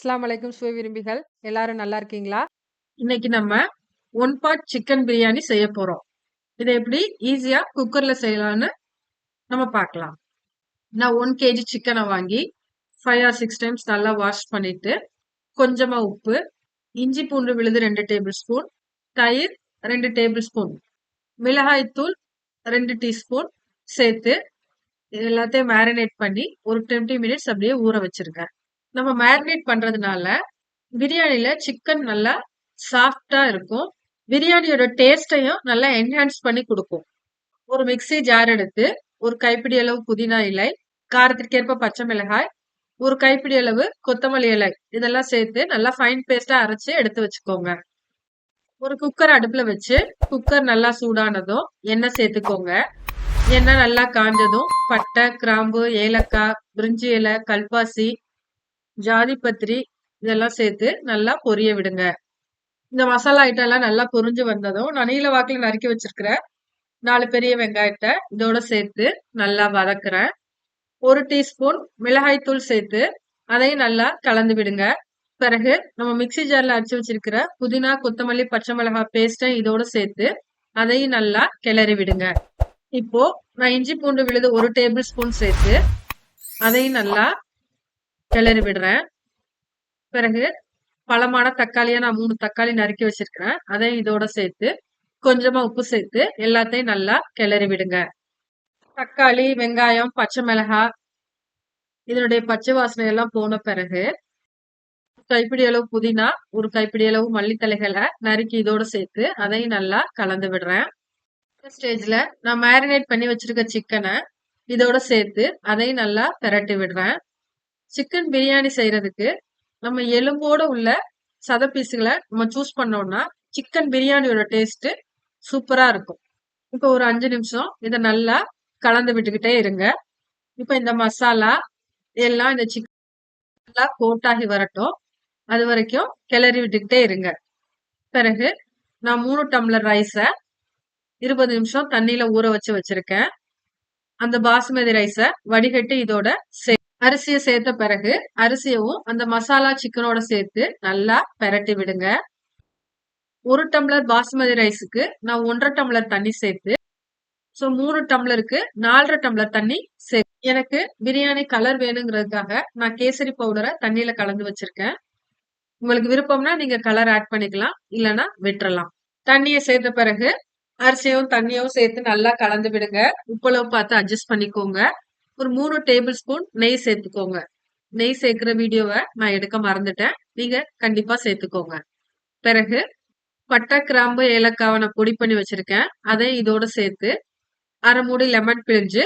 அஸ்லாம் வலைக்கும் சுவை விரும்பிகள் எல்லாரும் நல்லா இருக்கீங்களா? இன்னைக்கு நம்ம ஒன் பாட் சிக்கன் பிரியாணி செய்ய போறோம். இதை எப்படி ஈஸியா குக்கர்ல செய்யலாம்னு நம்ம பார்க்கலாம். நான் ஒன் கேஜி சிக்கனை வாங்கி ஃபைவ் ஆர் சிக்ஸ் டைம்ஸ் நல்லா வாஷ் பண்ணிட்டு, கொஞ்சமா உப்பு, இஞ்சி பூண்டு விழுது ரெண்டு டேபிள் ஸ்பூன், தயிர் ரெண்டு டேபிள் ஸ்பூன், மிளகாய் தூள் 2 டீஸ்பூன் சேர்த்து எல்லாத்தையும் மேரினேட் பண்ணி ஒரு 20 மினிட்ஸ் அப்படியே ஊற வச்சிருக்கேன் நம்ம மேரினேட் பண்றதுனால பிரியாணியில் சிக்கன் நல்லா சாஃப்ட்டா இருக்கும். பிரியாணியோட டேஸ்ட்டையும் நல்லா என்ஹான்ஸ் பண்ணி கொடுக்கும் ஒரு மிக்ஸி ஜார் எடுத்து, ஒரு கைப்பிடி அளவு புதினா இலை, காரத்திற்கேற்ப பச்சை மிளகாய், ஒரு கைப்பிடி அளவு கொத்தமல்லி இலை இதெல்லாம் சேர்த்து நல்லா ஃபைன் பேஸ்ட்டாக அரைச்சு எடுத்து வச்சுக்கோங்க. ஒரு குக்கர் அடுப்புல வச்சு, குக்கர் நல்லா சூடானதும் எண்ணெய் சேர்த்துக்கோங்க. எண்ணெய் நல்லா காஞ்சதும் பட்டை, கிராம்பு, ஏலக்காய், பிரிஞ்சி இலை, கல்பாசி, ஜாதிபத்திரி இதெல்லாம் சேர்த்து நல்லா பொரிய விடுங்க. இந்த மசாலா ஐட்டம் எல்லாம் நல்லா பொரிஞ்சு வந்ததும், நான் நீல வாக்கில் நறுக்கி வச்சிருக்கிற நாலு பெரிய வெங்காயத்தை இதோட சேர்த்து நல்லா வதக்குறேன். ஒரு டீஸ்பூன் மிளகாய்த்தூள் சேர்த்து அதையும் நல்லா கலந்து விடுங்க. பிறகு நம்ம மிக்ஸி ஜாரில் அரைச்சு வச்சிருக்கிற புதினா, கொத்தமல்லி, பச்சை மிளகாய் பேஸ்ட்டை இதோட சேர்த்து அதையும் நல்லா கிளறி விடுங்க. இப்போ நான் இஞ்சி பூண்டு விழுது ஒரு டேபிள் ஸ்பூன் சேர்த்து அதையும் நல்லா கிளறி விடுறேன். பிறகு பழமான தக்காளியாக நான் மூணு தக்காளி நறுக்கி வச்சிருக்கிறேன். அதையும் இதோட சேர்த்து கொஞ்சமா உப்பு சேர்த்து எல்லாத்தையும் நல்லா கிளறி விடுங்க. தக்காளி, வெங்காயம், பச்சை மிளகாய் இதனுடைய பச்சை வாசனை எல்லாம் போன பிறகு கைப்பிடி அளவு புதினா, ஒரு கைப்பிடி அளவு மல்லித்தழைகளை நறுக்கி இதோட சேர்த்து அதையும் நல்லா கலந்து விடுறேன். இந்த ஸ்டேஜ்ல நான் மேரினேட் பண்ணி வச்சிருக்க சிக்கனை இதோட சேர்த்து அதையும் நல்லா திரட்டி விடுறேன். சிக்கன் பிரியாணி செய்யறதுக்கு நம்ம எலும்போட உள்ள சத பீஸுகளை நம்ம சூஸ் பண்ணோம்னா சிக்கன் பிரியாணியோட டேஸ்ட் சூப்பரா இருக்கும். இப்போ ஒரு அஞ்சு நிமிஷம் இதை நல்லா கலந்து விட்டுக்கிட்டே இருங்க. இப்போ இந்த மசாலா எல்லாம் இந்த சிக்கன் நல்லா கோட்டாகி வரட்டும். அது வரைக்கும் கிளறி விட்டுக்கிட்டே இருங்க. பிறகு நான் மூணு டம்ளர் ரைஸை 20 நிமிஷம் தண்ணியில ஊற வச்சு வச்சிருக்கேன். அந்த பாசுமதி ரைஸை வடிகட்டி இதோட சே அரிசியை சேர்த்த பிறகு அரிசியவும் அந்த மசாலா சிக்கனோட சேர்த்து நல்லா பெரட்டி விடுங்க. ஒரு டம்ளர் பாஸ்மதி ரைஸுக்கு நான் 1 1/2 டம்ளர் தண்ணி சேர்த்து ஸோ மூணு டம்ளருக்கு 4 1/2 டம்ளர் தண்ணி சே எனக்கு பிரியாணி கலர் வேணுங்கிறதுக்காக நான் கேசரி பவுடரை தண்ணியில கலந்து வச்சிருக்கேன். உங்களுக்கு விருப்பம்னா நீங்க கலர் ஆட் பண்ணிக்கலாம். இல்லைன்னா விட்டுறலாம். தண்ணியை சேர்த்த பிறகு அரிசியும் தண்ணியும் சேர்த்து நல்லா கலந்து விடுங்க. உப்பளவு பார்த்து அட்ஜஸ்ட் பண்ணிக்கோங்க. ஒரு மூணு டேபிள் ஸ்பூன் நெய் சேர்த்துக்கோங்க. நெய் சேர்க்கிற வீடியோவை நான் எடுக்க மறந்துட்டேன். நீங்க கண்டிப்பா சேர்த்துக்கோங்க. பிறகு பட்டை, கிராம்பு, ஏலக்காவை நான் பொடி பண்ணி வச்சிருக்கேன். அதை இதோட சேர்த்து அரை மூடி லெமன் பிழிஞ்சு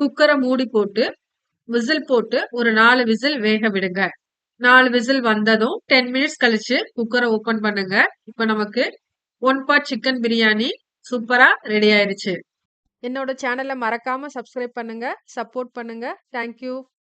குக்கரை மூடி போட்டு விசில் போட்டு ஒரு நாலு விசில் வேக விடுங்க. நாலு விசில் வந்ததும் 10 மினிட்ஸ் கழிச்சு குக்கரை ஓபன் பண்ணுங்க. இப்போ நமக்கு ஒன் பார்ட் சிக்கன் பிரியாணி சூப்பரா ரெடி ஆயிருச்சு. என்னோட சேனலை மறக்காமல் சப்ஸ்கிரைப் பண்ணுங்கள் சப்போர்ட் பண்ணுங்கள் தேங்க் யூ.